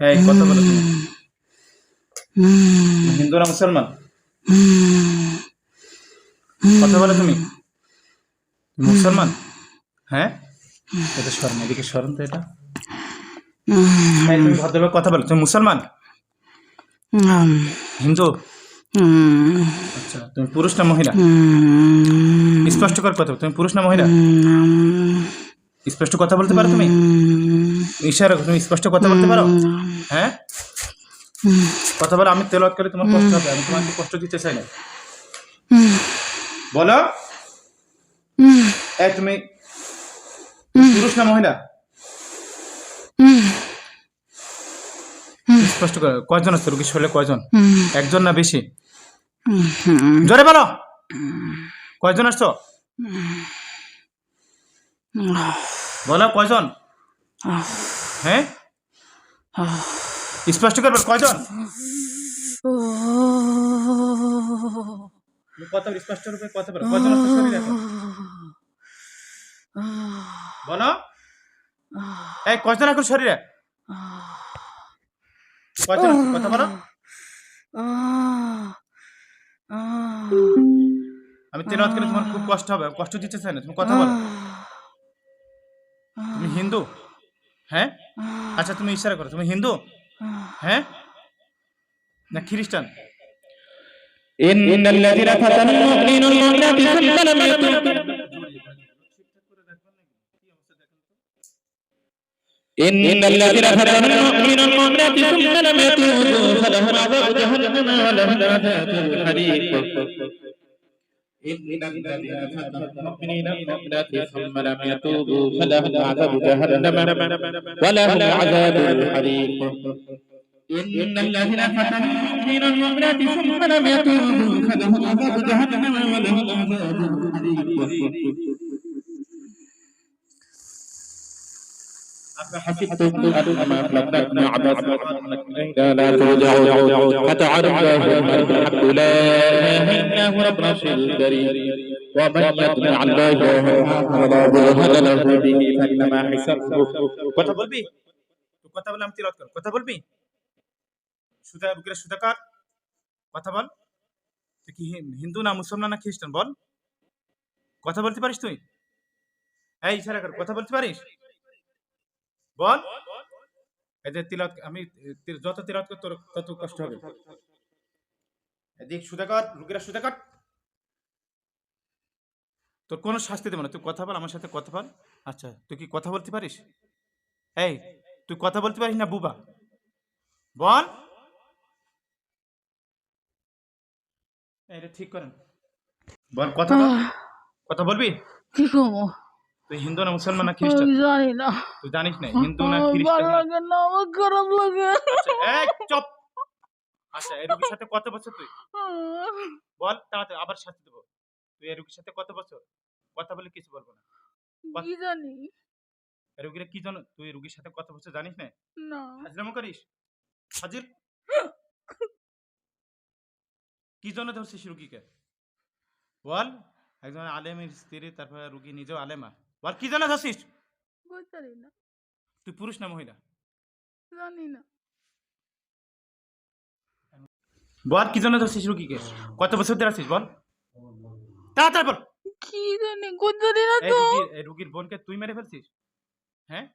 হ্যাঁ কথা বলো তুমি। তুমি হিন্দু না মুসলমান? কথা বলো তুমি। মুসলমান? হ্যাঁ? এটা স্মরণ এদিকে স্মরণ তো এটা। হ্যাঁ তুমি কথা বলো। তুমি মুসলমান? হিন্দু? আচ্ছা তুমি পুরুষ না মহিলা? স্পষ্ট করে কথা তুমি পুরুষ না মহিলা? স্পষ্ট কথা বলতে পারো তুমি? ইশারা তুমি স্পষ্ট কথা বলতে পারো? হ্যাঁ? কথা বলো আমি তেলত করে তোমার কষ্ট হবে আমি তোমাকে কষ্ট দিতে চাই না। বলো। এই তুমি পুরুষ না মহিলা? স্পষ্ট করে কয়জন আছে রুগী শরীরে কয়জন? একজন না বেশি? জোরে বলো। কয়জন আসছো? বলো কয়জন? হ্যাঁ? স্পষ্ট করে বলো, কয়জন? কথা স্পষ্ট রূপে কথা বলো কয়জন? বলো। এই কয়জন এখন শরীরে? কয়জন? কথা বলো। আমি তেলাওয়াত করে খুব কষ্ট হবে কষ্ট দিতে চাই না তুমি কথা বলো। হিন্দু হ্যাঁ আচ্ছা তুমি ইশারা করো তুমি হিন্দু হ্যাঁ না খ্রিস্টান إن الذين فتنوا المؤمنين والمؤمنات ثم لم يتوبوا إن الذين فتنوا المؤمنين والمؤمنات ثم لم يتوبوا فلهم عذاب جهنم ولهم عذاب الحريق إن الذين فتنوا المؤمنين والمؤمنات ثم لم يتوبوا فلهم عذاب جهنم ولهم عذاب الحريق إن الذين فتنوا المؤمنين والمؤمنات ثم لم يتوبوا فلهم عذاب جهنم ولهم عذاب الحريق أفحسبتم أنما خلقناكم عبثا وأنكم لا ترجعون فتعالى الله الحق لا إله إلا هو رب العرش الكريم ومن يطمع الله فلا برهان له به فإنما حسابه কথা বলবি তো কথা বলে আমি তিলাওয়াত কর কথা বলবি সুদা বুকের সুদা কর কথা বল তুই কি হিন- হিন্দু না মুসলমান না খ্রিস্টান বল কথা বলতে পারিস তুই এই ইশারা কর কথা বলতে পারিস বল। এই যে তিলাওয়াত আমি যত কর তোর তত কষ্ট হবে। এদিক সুদা কর রুগীরা সুদা কর। তোর কোনো শাস্তি দেবো না তুই কথা বল আমার সাথে কথা বল। আচ্ছা তুই কি কথা বলতে পারিস? এই তুই কথা বলতে পারিস না বুবা? বল। এটা ঠিক করেন। বল কথা কথা বলবি? কি করব? তুই হিন্দু না মুসলমান না খ্রিস্টান? জানি না। তুই জানিস না হিন্দু না খ্রিস্টান ভালো লাগে না আমার খারাপ লাগে। এই, চুপ! আচ্ছা এই সাথে কত বছর তুই? বল তাড়াতাড়ি আবার শাস্তি দেবো। তুই এই রুগীর সাথে কত বছর? কথা বলে কিছু বলব না। কি জানি? রুগীরা কি জানো? তুই রুগীর সাথে কত বছর জানিস না? না। হাজিরামো করিস? হাজির? কি জন্য ধরছিস রুগীকে? বল একজন আলেমের স্ত্রী তারপরে রুগী নিজেও আলেমা। বল কি ধরছিস কই না। তুই পুরুষ না মহিলা? জানি না। বল কি জন্য ধরছিস রুগীকে? কত বছর ধরে আছিস বল? তাড়াতাড়ি বল। কি জানি জানি না তো। এই রুগীর বোনকে তুই মেরে ফেলছিস? হ্যাঁ?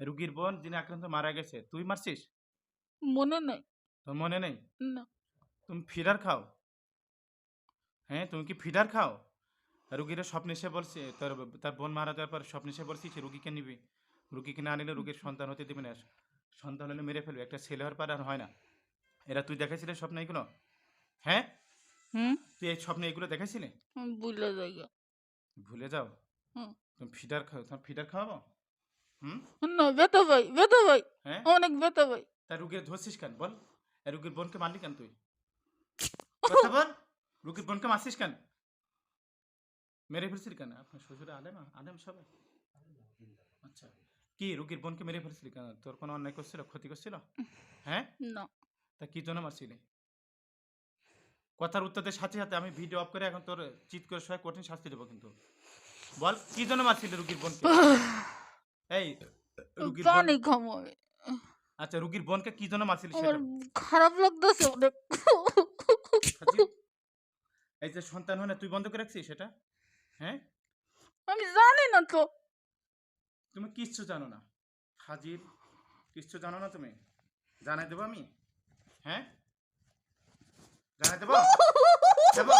রুগীর বোন যিনি আক্রান্ত মারা গেছে তুই মারছিস? মনে নাই। তোর মনে নেই? না। তুমি ফিডার খাও। হ্যাঁ তুমি কি ফিডার খাও? রুগীরা স্বপ্নে এসে বলছে তার তার বোন মারা যাওয়ার পর স্বপ্নে এসে বলছি রুগীকে নিবি। রুগীকে না নিলে রুগীর সন্তান হতে দিবে না। সন্তান হলে মেরে ফেলবে। একটা ছেলে হওয়ার পর আর হয় না। এরা তুই দেখাইছিলে স্বপ্নে এগুলো? হ্যাঁ? তুই এই স্বপ্নে এগুলো দেখাইছিলে? ভুলে যাই। ভুলে যাও? হুম। তুমি ফিডার খাও তোমার ফিডার খাওয়াবো? হুম? না বেতা ভাই বেতা ভাই হ্যাঁ? অনেক বেতা ভাই তা রুগীর ধরছিস কেন? বল। রুগীর বোনকে মারলি কেন তুই? কথা বল। রুগীর বোনকে মারছিস কেন? মেরে ফেলছিস কেন? আপনার শ্বশুরে আলেম? আলেম সবাই? আচ্ছা। কি রুগীর বোনকে মেরে ফেলছিলি কেন? তোর কোনো অন্যায় করছিল ক্ষতি করছিল? হ্যাঁ? না। তা কি জন্য মারছিলি? কথার উত্তর দিয়ে সাথে সাথে আমি ভিডিও অফ করে এখন তোর চিৎ করে সবাই কঠিন শাস্তি দেবো কিন্তু। বল কি জন্য মারছিলি রুগীর বোনকে? এই রুগীর বোন আচ্ছা রুগীর বোনকে কি জন্য মারছিলি সেটা? খারাপ লাগতেছে অনেক। এই যে সন্তান হয় না তুই বন্ধ করে রাখছিস সেটা? হ্যাঁ আমি জানি না তো তুমি কিচ্ছু জানো না হাজির কিচ্ছু জানো না তুমি জানাই দেবো আমি হ্যাঁ জানাই দেবো দেবো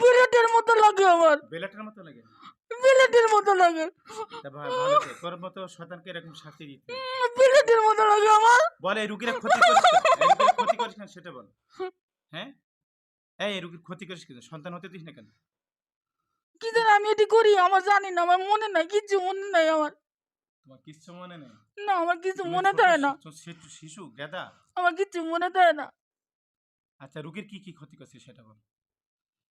বিলেটের মতো লাগে আমার বেলাটের মতো লাগে বিলেটের মতো লাগে তোর মতো শতানকে এরকম শাস্তি দিতে বিলেটের মতো লাগে আমার বল রুগীরা ক্ষতি করিস করিস কেন সেটা বল। হ্যাঁ? এই রুগীর ক্ষতি করিস কেন সন্তান হতে দিস না কেন? কি জানি আমি এটি করি আমার জানি না আমার মনে নাই কিছু মনে নাই আমার। তোমার কিচ্ছু মনে নেই? না আমার কিছু মনে থাকে না। শিশু শিশু গেদা? আমার কিছু মনে থাকে না। আচ্ছা রুগীর কি কি ক্ষতি করছিস সেটা বল।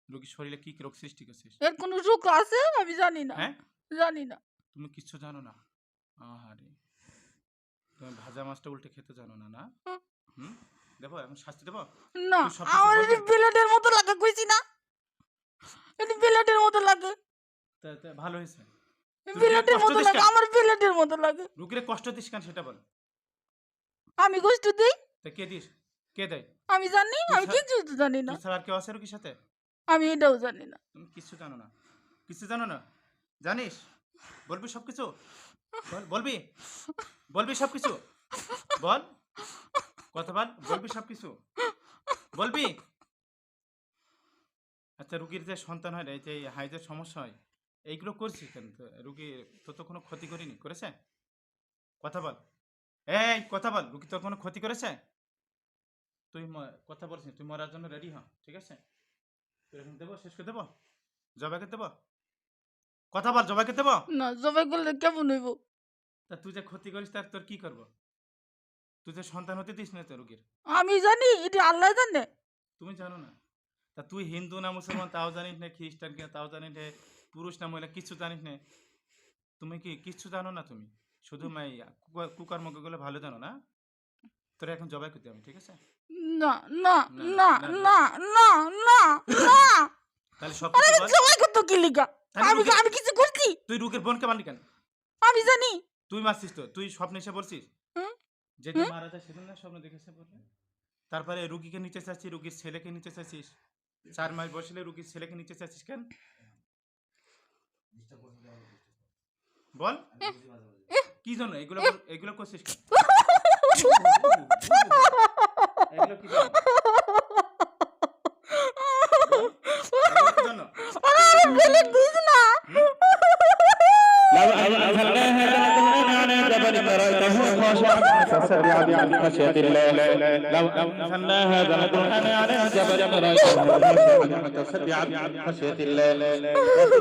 রুগীর শরীরে কি কি রোগ সৃষ্টি করছিস এর কোনো রোগ আছে? আমি জানি না। হ্যাঁ? জানি না। তুমি কিচ্ছু জানো না? আহারে। তুমি ভাজা মাছটা উল্টে খেতে জানো না না? হুম। দেবো এখন শাস্তি দেবো? না আমার? এটি বিলেটের মতো লাগে কইছি না। এটি বিলেটের মতো লাগে। ভালো হয়েছে। বিলেটের মতো লাগে আমার বিলেটের মতো লাগে। রুগীরে কষ্ট দিস কেন সেটা বল। আমি কষ্ট দিই? তা কে দিস? কে দেয়? আমি জানি আমি কিছু জানি না। আর কেউ আছে রুগীর সাথে? আমি এটাও জানি না। তুমি কিছু জানো না। কিছু জানো না? জানিস? বলবি সব কিছু বল বলবি? বলবি সব কিছু বল। কথা বল বলবি সব কিছু বলবি? আচ্ছা রুগীর যে সন্তান হয় এই যে হাইজের সমস্যা হয় এইগুলো করছিস কেন? তো রুগী তো তো কোনো ক্ষতি করিনি করেছে? কথা বল। এই কথা বল রুগী তোর কোনো ক্ষতি করেছে? তুই কথা বলছিস তুই মরার জন্য রেডি হ ঠিক আছে? তুই এখন দেবো শেষ করে দেবো? জবাইকে দেবো? কথা বল জবাইকে দেবো? না জবাই করলে কেমন হইব? তা তুই যে ক্ষতি করিস তার তোর কি করব? তুই যে সন্তান হতে দিস না তো রুগীর? আমি জানি এটা আল্লাহ জানে। তুমি জানো না? তা তুই হিন্দু না মুসলমান তাও জানিস না খ্রিস্টান কে তাও জানিস না পুরুষ না মহিলা কিচ্ছু জানিস না। তুমি কি কিচ্ছু জানো না তুমি? শুধু মাই কুকর্মগুলো ভালো জানো না? তোর এখন জবাই করতে আমি ঠিক আছে? না না না, না না, না না। তাহলে সব কিছু জবাই করতে কি লিগা? আমি আমি কিছু করছি। তুই রুগীর বোনকে মারলি কেন? আমি জানি। তুই মারছিস তো তুই স্বপ্নে এসে বলছিস? যেদিন মারা যায় সেদিন না স্বপ্ন দেখেছে বললে তারপরে রুগীকে নিতে চাচ্ছিস রুগীর ছেলেকে নিতে চাচ্ছিস। চার মাস বসলে রুগীর ছেলেকে নিতে চাচ্ছিস কেন? বল। কি জন্য? এগুলো বল- এগুলো করছিস কেন? এগুলো কি জন্য? বল, এগুলো কি জন্য? فرأيته خاشعا فسرع من خشية الله لو أنزلنا هذا القرآن على جبل فرأيته متسرعا من خشية الله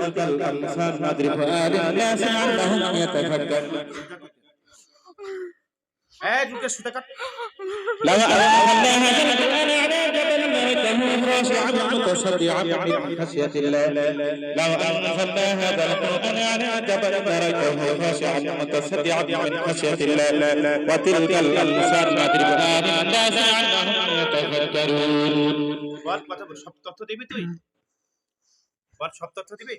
وتلك الأمثال نضرب آل الناس لعلهم يتفكرون آه جوكا شو تكتب لو أنزلنا هذا القرآن على جبل لرأيته خاشعا متصدعا من خشية الله لو أنزلنا هذا القرآن على جبل لرأيته خاشعا متصدعا من خشية الله وتلك الأمثال نضربها للناس لعلهم يتفكرون বল কথা বল সব তথ্য দিবি তুই বল সব তথ্য দিবি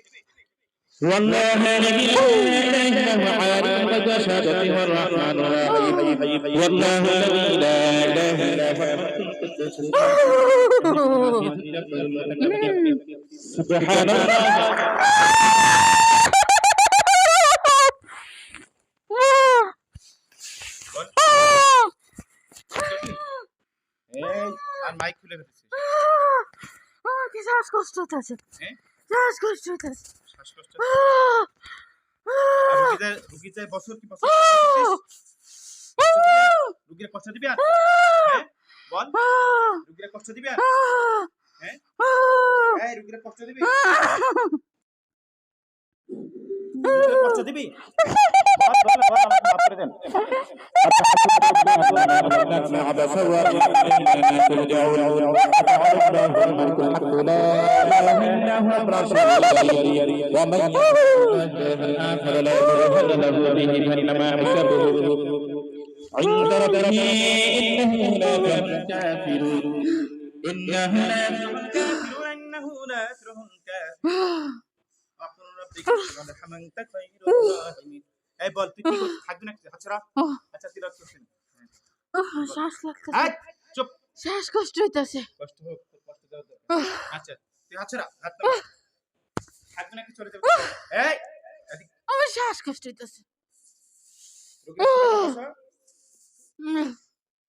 والله الذي لا اله الا هو عالم الغيب والشهاده هو الرحمن الرحيم والله الذي لا اله الا هو سبحان الله বল এই আর মাইক খুলে ফেলেছিস আমার কি শ্বাসকষ্ট হতেছে হ্যাঁ শ্বাসকষ্ট। হতেছে শ্বাসকষ্ট আর রুগী যায় রুগী যায় বছর কি বছর? রুগীর কষ্ট দিবি আর? হ্যাঁ বল। রুগীর কষ্ট দিবি আর? হ্যাঁ? এই রুগীর কষ্ট দিবি? কষ্ট দিবি? نحن تصور اننا ترجعون فتعرفنا الملك الحق لا منهم رسول ومن يؤمن فلا يضر له به انما حسبه عند ربه انه لا كافر انه لا كافر وانه لا كافر رب ربك ارحم انت خير الراحمين এই বল তুই কি করছিস? থাকবি না আচ্ছা আচ্ছা তিলাওয়াত করছিস শ্বাস লাগতেছে। চুপ। শ্বাস কষ্ট হইতাছে। কষ্ট হোক কষ্ট দেওয়ার দরকার ও, আচ্ছা তুই হাত ছাড়া হাত। থাকবি নাকি চলে যাবে? এই আমার শ্বাস কষ্ট হইতাছে।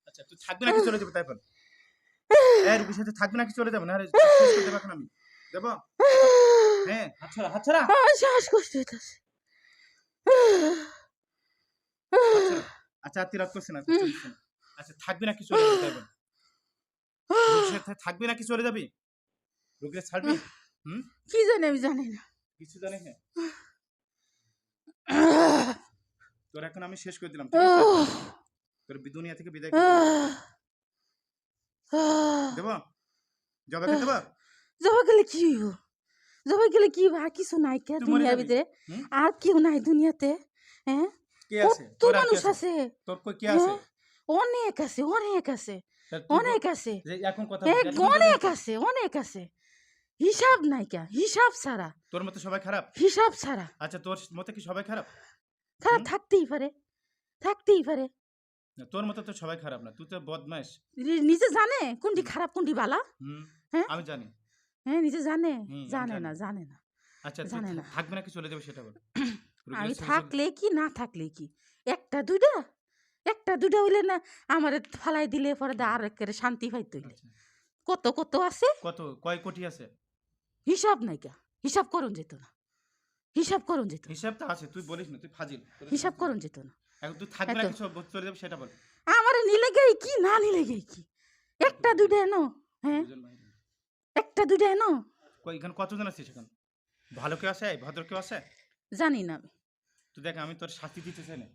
আচ্ছা তুই থাকবি নাকি চলে যাবে? তাই বল। এই রুগীর সাথে থাকবি নাকি চলে যাবে? না আরে শেষ করে দেবো এখন আমি। দেবো? হ্যাঁ ছাড়া আমার শ্বাস কষ্ট হইতাছে। আচ্ছা তিরাত করছে না না। আচ্ছা থাকবি নাকি চলে যাবে? তাই বল থাকবি চলে যাবি? রুগীর ছাড়বি? হুম? কি জানি আমি জানি না। কিছু না? তোর এখন আমি শেষ করে দিলাম তোর বি- দুনিয়া থেকে বিদায়। দেবো? জবা খেতে জবা গেলে কি হইব? জবা গেলে কি আর কিছু নাই কে দুনিয়ার ভিতরে? আর কেউ নাই দুনিয়াতে হ্যাঁ? কে আছে? কত মানুষ আছে? আছে? হ্যাঁ? অনেক আছে অনেক আছে অনেক আছে। যে এখন কথা এক অনেক আছে অনেক আছে। হিসাব নাই কে হিসাব ছাড়া। তোর মতো সবাই খারাপ? হিসাব ছাড়া। আচ্ছা তোর মতে কি সবাই খারাপ? খারাপ থাকতেই পারে থাকতেই পারে। তোর মতো তো সবাই খারাপ না তুই তো বদমাইশ। নি- নিজে জানে কোনটি খারাপ কোনটি বালা হ্যাঁ? আমি জানি। হ্যাঁ নিজে জানে। জানে না জানে না। আচ্ছা জানে না। থাকবি নাকি চলে যাবে সেটা বল। আমি থাকলে কি না থাকলে কি? একটা দুইটা? একটা দুইটা হইলে না আমার ফালাই দিলে পরে আর একেবারে শান্তি পাইতে হইলে। আচ্ছা। কত কত আছে? কত কয় কোটি আছে? হিসাব নাই কা। হিসাব করুন যেত না। হিসাব করুন যেত হিসাব তো আছে তুই বলিস না তুই ফাজিল। হিসাব করুন যেত না। এখন তুই থাকবি। নাকি সব- চলে যাবে সেটা বল। আমার নিলে গেই কি না নিলে গেই কি? একটা দুইটা এনো হ্যাঁ। একটা দুইটা এনো? কই এখানে কতজন আছিস এখন? ভালো কেউ আছে? ভদ্র কেউ আছে? জানি না আমি। তুই দেখ আমি তোর শাস্তি দিতে চাই না।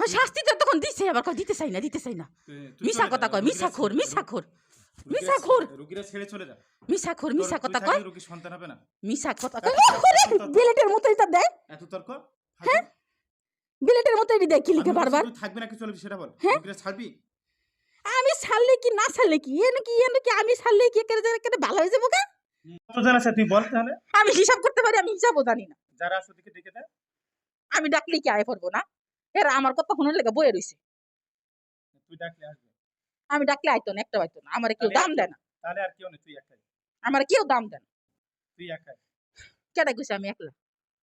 হ্যাঁ, শাস্তি তো তখন দিছে আবার কয় দিতে চাই না দিতে চাই না। মিশা কথা কয় মিশা খোর মিশা খোর মিশা খোর। রুগীরা ছেড়ে চলে যা। মিশা খোর মিশা কথা কয়। রুগীর সন্তান হবে না। মিশা কথা কয়। বিলেটের মতো এটা দেয় এত তর্ক? হ্যাঁ? বিলেটের মতো এটা দেয় কি লিখে বারবার। তুই থাকবি নাকি চলবি সেটা বল। হ্যাঁ? রুগীরা ছাড়বি? আমি ছাড়লে কি না ছাড়লে কি? এনে কি এনে কি? আমি ছাড়লে কি একেবারে যে একেবারে ভালো হয়ে যাব গা? কতজন আছে তুই বল তাহলে? আমি হিসাব করতে পারি আমি হিসাবও জানি না। যারা আছে ওদিকে ডেকে দে। আমি ডাকলে কি আয় পড়ব না? এরা আমার কথা শুনে লেগে বয়ে রইছে। তুই ডাকলে আসবে। আমি ডাকলে আইতো না একটা আইতো না। আমার কেউ দাম দেয় না। তাহলে আর কেউ নেই তুই একাই। আমার কেউ দাম দেয় না। তুই একাই। কেডা গুছি আমি একলা।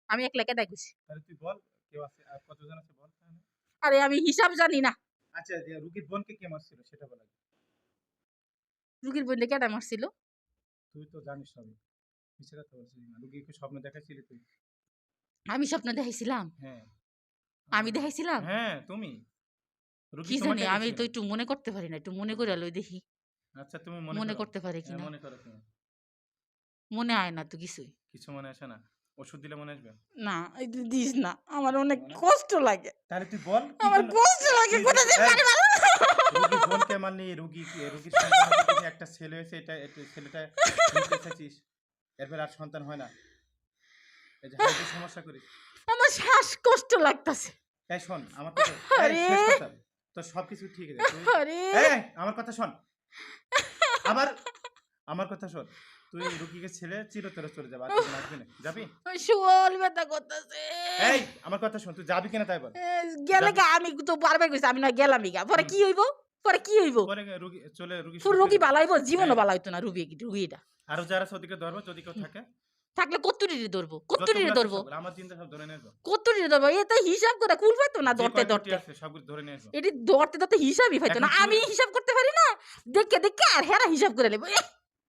আমি একলা কেডা গুছি তাহলে তুই বল কেউ আছে আর কতজন আছে বল তাহলে? আরে আমি হিসাব জানি না। আচ্ছা যে রুগীর বোনকে কে মারছিল সেটা বল। রুগীর বললে কেডা মারছিল? তুই তো জানিস সবই। মিছে কথা বলছিস? না রুগীকে স্বপ্ন দেখাইছিলি তুই? আমি স্বপ্ন দেখাইছিলাম। হ্যাঁ। আমি দেখাইছিলাম? হ্যাঁ তুমি? কি জানি আমি তো একটু মনে করতে পারি না একটু মনে করে লই দেখি। আচ্ছা তুমি মনে মনে করতে পারি হ্যাঁ, কিনা। মনে করো মনে আয় না তো কিছুই। কিছু মনে আসে না। ওষুধ দিলে মনে আসবে? না এটা দিস না। আমার অনেক কষ্ট লাগে। তাহলে তুই বল আমার কষ্ট লাগে কোথা থেকে এই, পারি বলো? রুগীর বোনকে মারলি রুগী সন্তান একটা ছেলে হয়েছে এটা ছেলেটা এসেছিস এরপর আর সন্তান হয় না। এই যে হার্টের সমস্যা করিস আমার শ্বাসকষ্ট লাগতাছে। তাই শোন আমার কথা আরে। শেষ কথা। তোর সবকিছু ঠিক আছে আরে। আমার কথা শোন। আবার আমার কথা শোন। তুই রুগীকে ছেলে চিরতরে চলে যাবে আর না। যাবি? শুয়াল ব্যথা করতেছে। এই আমার কথা শোন তুই যাবি কিনা তাই বল। গেলে গা আমি তো বারবার কইছি আমি না গেলামই গা। পরে কি হইব? পরে কি হইব? পরে রুগী চলে রুগী রোগী হয়ে যাবে। বালা হইব? জীবনও। বালা হইতো না রুগী রুগীটা। আরও যারা ওদিকে ধরবো যদি কেউ থাকে? থাকলে কত্তুরিরে ধরবো কত্তুরিরে যতগুলো ধরবো। আমার চিন্তা সব ধরে কত্তুরিরে ধরবো এতে হিসাব করে কুল পাইতো না ধরতে ধরতে। সবগুলো ধরে এটি ধরতে ধরতে হিসাবই পাইতো না আমি হিসাব করতে পারি না? দেখে দেখে আর হেরা হিসাব করে নেব।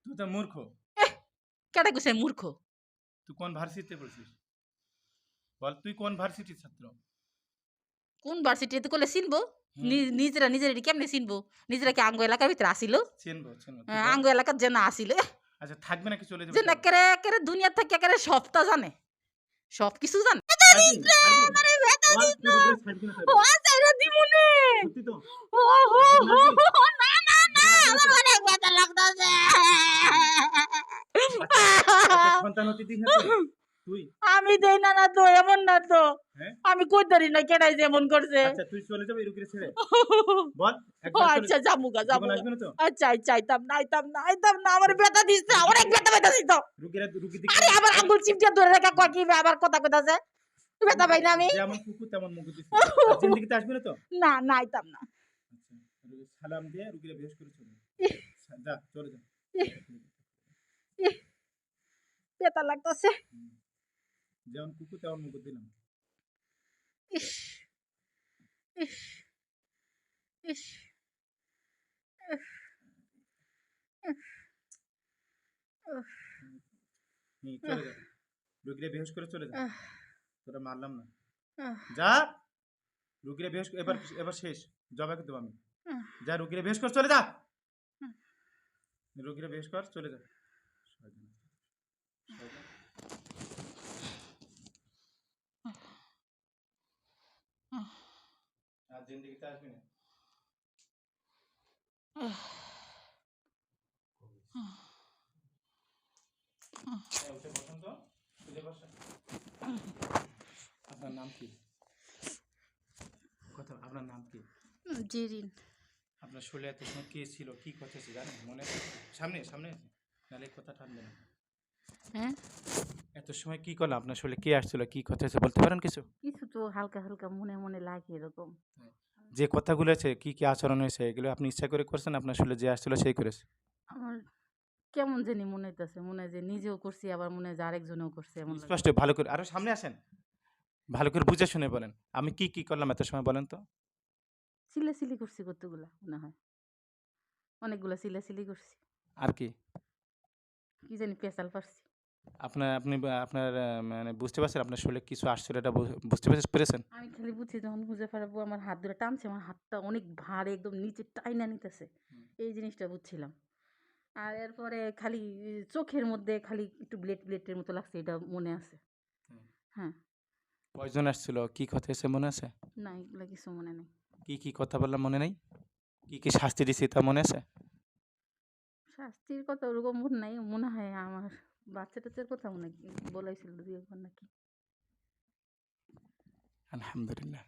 তুই তো মূর্খ। কেডা কইছে মূর্খ? তুই কোন ভার্সিটিতে পড়ছিস? বল তুই কোন ভার্সিটির ছাত্র? কোন ভার্সিটিতে? করলে চিনবো। নিজেরা নিজেরা এটি কেমনে চিনবো? নিজেরা কি আঙ্গ এলাকার ভিতরে আসিল? চিনবো চিনবো। আঙ্গ এলাকার যে না আসিল আচ্ছা থাকবে নাকি চলে যাবে যে না কেরে কেরে দুনিয়া থেকে একেবারে সবটা জানে। সব কিছু জানে ও আচাইরা দিমুনে। ও হো হো তুই? আমি দেই না না তো এমন না তো। হ্যাঁ? আমি কই ধরি না কেডাই যেমন করছে। আচ্ছা তুই চলে যাবে ছেড়ে। বল আচ্ছা আচ্ছা আচ্ছা আইতাম না আইতাম না আইতাম না আমার ব্যথা দিচ্ছে অনেক ব্যথা ব্যথা দিত আরে আবার আঙ্গুল চিপটা ধরে রাখা কয় কি আবার কথা কইতাছে? ব্যথা পাই না আমি। যেমন কুকুর তেমন মুখ দিচ্ছে জিন্দিগিতে আসবে না তো? না না আইতাম না। আচ্ছা সালাম দিয়ে রুগীরা বেশ করে চলে। যা চলে যা। ব্যথা লাগতাছে। যেমন কুকুর তেমন মুখ দিলাম। ইস ইস ইস রুগীরা বেহস করে চলে যা। তোরা মারলাম না। যা। রুগীরা বেহস এবার এবার শেষ। জবাকে দেবো আমি। যা রুগীরা বেহস কর চলে যা। রুগীরা বেহস কর চলে যা। জিন্দিগিতে আসবি না? উঠে বসুন তো। উঠে বসুন। আপনার নাম কি? কথা আপনার নাম কি? জিরিন। আপনার শরীরে এত সময় কে ছিল? কি কথা ছিল? জানেন? মনে সামনে সামনে আছে। নাহলে কথা টানবে না। হ্যাঁ? এত সময় কি করলাম? আপনার শরীরে কে আসছিল? কি কথা আছে বলতে পারেন কিছু? কিছু তো হালকা হালকা মনে মনে লাগে এরকম। যে কথাগুলো আছে কি কি আচরণ হয়েছে এগুলো আপনি ইচ্ছা করে করছেন? আপনার শরীরে যে আসছিল সেই করেছে? আমার কেমন জানি মনে হইতাছে মনে হয় যে নিজেও করছি আবার মনে হয় যে আরেকজনেও করছে এমন লাগে। স্পষ্ট ভালো করে আরও সামনে আসেন। ভালো করে বুঝে শুনে বলেন। আমি কি কি করলাম এত সময় বলেন তো? সিলাসিলি করছি কতগুলা মনে হয়। অনেকগুলা সিলাসিলি করছি। আর কি? কি জানি পেশাল পারছি। আপনার আপনি আপনার মানে বুঝতে পারছেন আপনার শরীরে কিছু আসছিল এটা বুঝতে পারছেন পেরেছেন? আমি খালি বুঝছি যখন বুঝে পারব আমার হাত ধরে টানছে আমার হাতটা অনেক ভারে একদম নিচে টাইনা নিতেছে। এই জিনিসটা বুঝছিলাম। আর এরপরে খালি চোখের মধ্যে খালি একটু ব্লেড ব্লেডের মতো লাগছে এটা মনে আছে। হ্যাঁ। কয়জন আসছিল কি কথা এসে মনে আছে? না এগুলো কিছু মনে নেই। কি কি কথা বললাম মনে নেই? কি কি শাস্তি দিছি তা মনে আছে? শাস্তির কথা ওরকম মনে নাই মনে হয় আমার। বাচ্চা টাচ্চার কথা মনে বলাইছিল দুই একবার নাকি? আলহামদুলিল্লাহ।